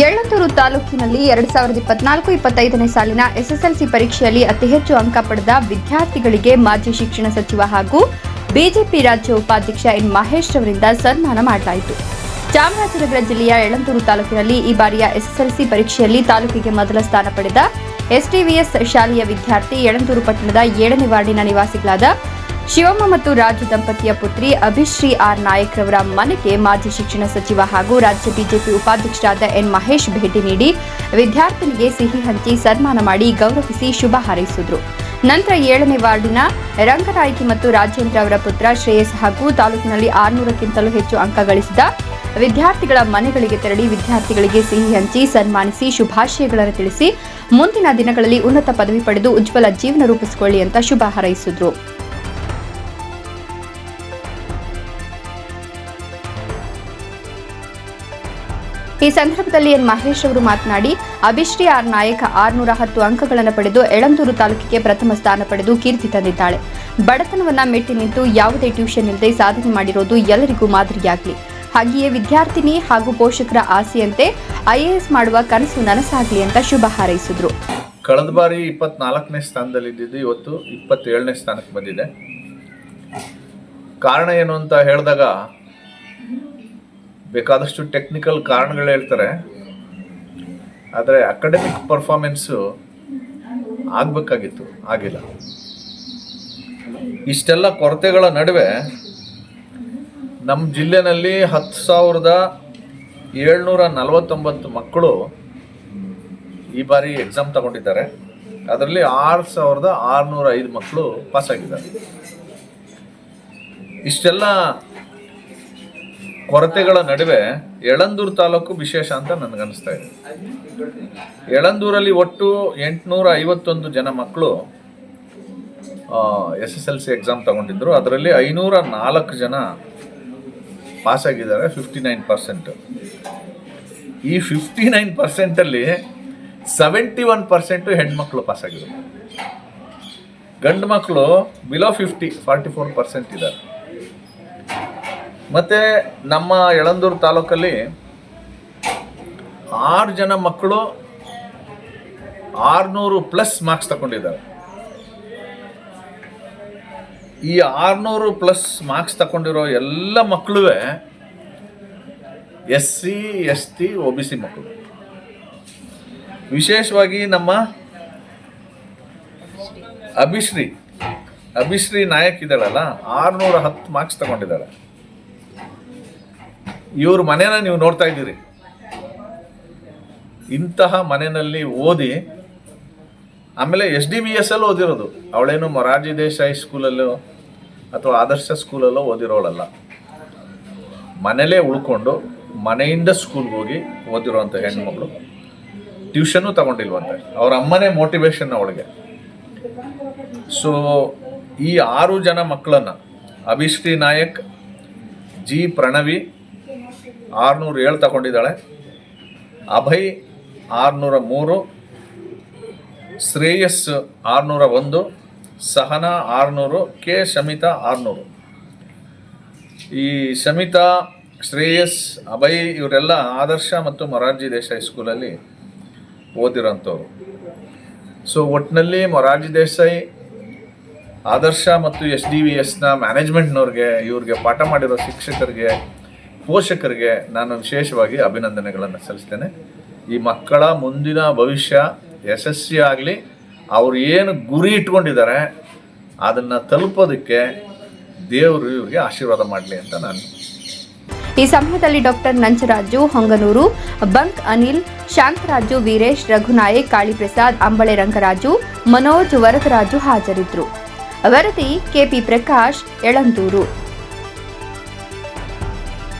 ಯಳ್ಳಂದೂರು ತಾಲೂಕಿನಲ್ಲಿ ಎರಡ್ ಸಾವಿರದ ಇಪ್ಪತ್ನಾಲ್ಕು ಇಪ್ಪತ್ತೈದನೇ ಸಾಲಿನ ಎಸ್ಎಸ್ಎಲ್ಸಿ ಪರೀಕ್ಷೆಯಲ್ಲಿ ಅತಿ ಹೆಚ್ಚು ಅಂಕ ಪಡೆದ ವಿದ್ಯಾರ್ಥಿಗಳಿಗೆ ಮಾಜಿ ಶಿಕ್ಷಣ ಸಚಿವ ಹಾಗೂ ಬಿಜೆಪಿ ರಾಜ್ಯ ಉಪಾಧ್ಯಕ್ಷ ಎನ್ ಮಹೇಶ್ ಅವರಿಂದ ಸನ್ಮಾನ ಮಾಡಲಾಯಿತು. ಚಾಮರಾಜನಗರ ಜಿಲ್ಲೆಯ ಯಳಂತೂರು ತಾಲೂಕಿನಲ್ಲಿ ಈ ಬಾರಿಯ ಎಸ್ಎಸ್ಎಲ್ಸಿ ಪರೀಕ್ಷೆಯಲ್ಲಿ ತಾಲೂಕಿಗೆ ಮೊದಲ ಸ್ಥಾನ ಪಡೆದ ಎಸ್ಟಿವಿಎಸ್ ಶಾಲೆಯ ವಿದ್ಯಾರ್ಥಿ ಯಳಂದೂರು ಪಟ್ಟಣದ ಏಳನೇ ವಾರ್ಡಿನ ನಿವಾಸಿಗಳಾದ ಶಿವಮ್ಮ ಮತ್ತು ರಾಜು ದಂಪತಿಯ ಪುತ್ರಿ ಅಭಿಶ್ರೀ ಆರ್ ನಾಯಕ್ ರವರ ಮನೆಗೆ ಮಾಜಿ ಶಿಕ್ಷಣ ಸಚಿವ ಹಾಗೂ ರಾಜ್ಯ ಬಿಜೆಪಿ ಉಪಾಧ್ಯಕ್ಷರಾದ ಎನ್ ಮಹೇಶ್ ಭೇಟಿ ನೀಡಿ ವಿದ್ಯಾರ್ಥಿನಿಗೆ ಸಿಹಿ ಹಂಚಿ ಸನ್ಮಾನ ಮಾಡಿ ಗೌರವಿಸಿ ಶುಭ ಹಾರೈಸಿದರು. ನಂತರ ಏಳನೇ ವಾರ್ಡಿನ ರಂಗನಾಯಕಿ ಮತ್ತು ರಾಜೇಂದ್ರ ಅವರ ಪುತ್ರ ಶ್ರೇಯಸ್ ಹಾಗೂ ತಾಲೂಕಿನಲ್ಲಿ ಆರುನೂರಕ್ಕಿಂತಲೂ ಹೆಚ್ಚು ಅಂಕ ಗಳಿಸಿದ ವಿದ್ಯಾರ್ಥಿಗಳ ಮನೆಗಳಿಗೆ ತೆರಳಿ ವಿದ್ಯಾರ್ಥಿಗಳಿಗೆ ಸಿಹಿ ಹಂಚಿ ಸನ್ಮಾನಿಸಿ ಶುಭಾಶಯಗಳನ್ನು ತಿಳಿಸಿ ಮುಂದಿನ ದಿನಗಳಲ್ಲಿ ಉನ್ನತ ಪದವಿ ಪಡೆದು ಉಜ್ವಲ ಜೀವನ ರೂಪಿಸಿಕೊಳ್ಳಿ ಅಂತ ಶುಭ ಹಾರೈಸಿದ್ರು. ಈ ಸಂದರ್ಭದಲ್ಲಿ ಎನ್ ಮಹೇಶ್ ಅವರು ಮಾತನಾಡಿ, ಅಭಿಶ್ರೀ ಆರ್ ನಾಯಕ ಆರ್ನೂರ ಹತ್ತು ಅಂಕಗಳನ್ನು ಪಡೆದು ಎಳಂದೂರು ತಾಲೂಕಿಗೆ ಪ್ರಥಮ ಸ್ಥಾನ ಪಡೆದು ಕೀರ್ತಿ ತಂದಿದ್ದಾಳೆ. ಬಡತನವನ್ನ ಮೆಟ್ಟಿ ನಿಂತು ಯಾವುದೇ ಟ್ಯೂಷನ್ ಇಲ್ಲದೆ ಸಾಧನೆ ಮಾಡಿರೋದು ಎಲ್ಲರಿಗೂ ಮಾದರಿಯಾಗಲಿ. ಹಾಗೆಯೇ ವಿದ್ಯಾರ್ಥಿನಿ ಹಾಗೂ ಪೋಷಕರ ಆಸೆಯಂತೆ ಐಎಎಸ್ ಮಾಡುವ ಕನಸು ನನಸಾಗಲಿ ಅಂತ ಶುಭ ಹಾರೈಸಿದ್ರು. ಕಳೆದ ಬಾರಿ ಇಪ್ಪತ್ನಾಲ್ಕನೇ ಸ್ಥಾನದಲ್ಲಿ ಇದ್ದಿದ್ದು ಇವತ್ತು ಇಪ್ಪತ್ತೇಳನೇ ಸ್ಥಾನಕ್ಕೆ ಬಂದಿದೆ. ಕಾರಣ ಏನು ಅಂತ ಹೇಳಿದಾಗ ಬೇಕಾದಷ್ಟು ಟೆಕ್ನಿಕಲ್ ಕಾರಣಗಳು ಹೇಳ್ತಾರೆ ಆದರೆ ಅಕಾಡೆಮಿಕ್ ಪರ್ಫಾರ್ಮೆನ್ಸು ಆಗಬೇಕಾಗಿತ್ತು, ಆಗಿಲ್ಲ. ಇಷ್ಟೆಲ್ಲ ಕೊರತೆಗಳ ನಡುವೆ ನಮ್ಮ ಜಿಲ್ಲೆನಲ್ಲಿ ಹತ್ತು ಸಾವಿರದ ಏಳ್ನೂರ ನಲವತ್ತೊಂಬತ್ತು ಮಕ್ಕಳು ಈ ಬಾರಿ ಎಕ್ಸಾಮ್ ತಗೊಂಡಿದ್ದಾರೆ. ಅದರಲ್ಲಿ ಆರು ಸಾವಿರದ ಆರುನೂರ ಐದು ಮಕ್ಕಳು ಪಾಸ್ ಆಗಿದ್ದಾರೆ. ಇಷ್ಟೆಲ್ಲ ಕೊರತೆಗಳ ನಡುವೆ ಯಳಂದೂರು ತಾಲೂಕು ವಿಶೇಷ ಅಂತ ನನಗನ್ನಿಸ್ತಾ ಇದೆ. ಯಳಂದೂರಲ್ಲಿ ಒಟ್ಟು ಎಂಟುನೂರ ಐವತ್ತೊಂದು ಜನ ಮಕ್ಕಳು S S L C exam ತಗೊಂಡಿದ್ರು. ಅದರಲ್ಲಿ ಐನೂರ ನಾಲ್ಕು ಜನ ಪಾಸ್ ಆಗಿದ್ದಾರೆ ಫಿಫ್ಟಿ ನೈನ್ ಪರ್ಸೆಂಟ್ ಈ ಫಿಫ್ಟಿ ನೈನ್ ಪರ್ಸೆಂಟಲ್ಲಿ ಸೆವೆಂಟಿ ಒನ್ ಪರ್ಸೆಂಟು ಹೆಣ್ಮಕ್ಳು ಪಾಸ್ ಆಗಿದ್ದಾರೆ ಗಂಡು ಮಕ್ಕಳು below fifty forty four percent ಇದ್ದಾರೆ. ಮತ್ತು ನಮ್ಮ ಯಳಂದೂರು ತಾಲೂಕಲ್ಲಿ ಆರು ಜನ ಮಕ್ಕಳು ಆರುನೂರು ಪ್ಲಸ್ ಮಾರ್ಕ್ಸ್ ತಗೊಂಡಿದ್ದಾರೆ. ಈ ಆರುನೂರು ಪ್ಲಸ್ ಮಾರ್ಕ್ಸ್ ತಗೊಂಡಿರೋ ಎಲ್ಲ ಮಕ್ಕಳು S C S T O B C ಮಕ್ಕಳು. ವಿಶೇಷವಾಗಿ ನಮ್ಮ ಅಭಿಶ್ರೀ ಅಭಿಶ್ರೀ ನಾಯಕ್ ಇದ್ದಾಳಲ್ಲ, ಆರುನೂರ ಹತ್ತು ಮಾರ್ಕ್ಸ್ ತಗೊಂಡಿದ್ದಾಳೆ. ಇವ್ರ ಮನೇನ ನೀವು ನೋಡ್ತಾ ಇದ್ದೀರಿ. ಇಂತಹ ಮನೆಯಲ್ಲಿ ಓದಿ ಆಮೇಲೆ ಎಸ್ ಡಿ ಬಿ ಎಸ್ ಅಲ್ಲಿ ಓದಿರೋದು. ಅವಳೇನು ಮೊರಾರ್ಜಿ ದೇಸಾಯಿ ಸ್ಕೂಲಲ್ಲೋ ಅಥವಾ ಆದರ್ಶ ಸ್ಕೂಲಲ್ಲೋ ಓದಿರೋಳಲ್ಲ. ಮನೇಲೇ ಉಳ್ಕೊಂಡು ಮನೆಯಿಂದ ಸ್ಕೂಲ್ಗೆ ಹೋಗಿ ಓದಿರೋವಂಥ ಹೆಣ್ಮಕ್ಳು. ಟ್ಯೂಷನ್ನು ತಗೊಂಡಿಲ್ವಂತೆ. ಅವ್ರ ಅಮ್ಮನೇ ಮೋಟಿವೇಶನ್ ಅವಳಿಗೆ. ಸೊ ಈ ಆರು ಜನ ಮಕ್ಕಳನ್ನು ಅಭಿಶ್ರೀ ನಾಯಕ್, ಜಿ ಪ್ರಣವಿ ಆರುನೂರ ಏಳು ತಗೊಂಡಿದ್ದಾಳೆ. ಅಭಯ್ ಆರುನೂರ ಮೂರು, ಶ್ರೇಯಸ್ ಆರುನೂರ ಒಂದು, ಸಹನಾ ಆರುನೂರು, ಕೆ ಶಮಿತಾ ಆರುನೂರು. ಈ ಶಮಿತಾ, ಶ್ರೇಯಸ್, ಅಭಯ್ ಇವರೆಲ್ಲ ಆದರ್ಶ ಮತ್ತು ಮೊರಾರ್ಜಿ ದೇಸಾಯಿ ಸ್ಕೂಲಲ್ಲಿ ಓದಿರೋಂಥವ್ರು. ಸೊ ಒಟ್ಟಿನಲ್ಲಿ ಮೊರಾರ್ಜಿ ದೇಸಾಯಿ, ಆದರ್ಶ ಮತ್ತು ಎಸ್ ಡಿ ವಿ ಎಸ್ನ ಮ್ಯಾನೇಜ್ಮೆಂಟ್ನವ್ರಿಗೆ ಇವ್ರಿಗೆ ಪಾಠ ಮಾಡಿರೋ ಶಿಕ್ಷಕರಿಗೆ ಪೋಷಕರಿಗೆ ನಾನು ವಿಶೇಷವಾಗಿ ಅಭಿನಂದನೆಗಳನ್ನು ಸಲ್ಲಿಸ್ತೇನೆ. ಈ ಮಕ್ಕಳ ಮುಂದಿನ ಭವಿಷ್ಯ ಯಶಸ್ವಿ ಅವರು ಏನು ಗುರಿ ಇಟ್ಕೊಂಡಿದ್ದಾರೆ, ಅದನ್ನು ತಲುಪೋದಕ್ಕೆ ದೇವರು ಇವರಿಗೆ ಆಶೀರ್ವಾದ ಮಾಡಲಿ ಅಂತ ನಾನು ಈ ಸಮಯದಲ್ಲಿ ಡಾಕ್ಟರ್ ನಂಜರಾಜು ಹೊಂಗನೂರು, ಬಂಕ್ ಅನಿಲ್, ಶಾಂತರಾಜು ವೀರೇಶ್, ರಘುನಾಯಕ್, ಕಾಳಿಪ್ರಸಾದ್, ಅಂಬಳೆ ರಂಗರಾಜು, ಮನೋಜ್ ವರದರಾಜು ಹಾಜರಿದ್ದರು ವರದಿ ಕೆಪಿ ಪ್ರಕಾಶ್, ಯಳಂದೂರು.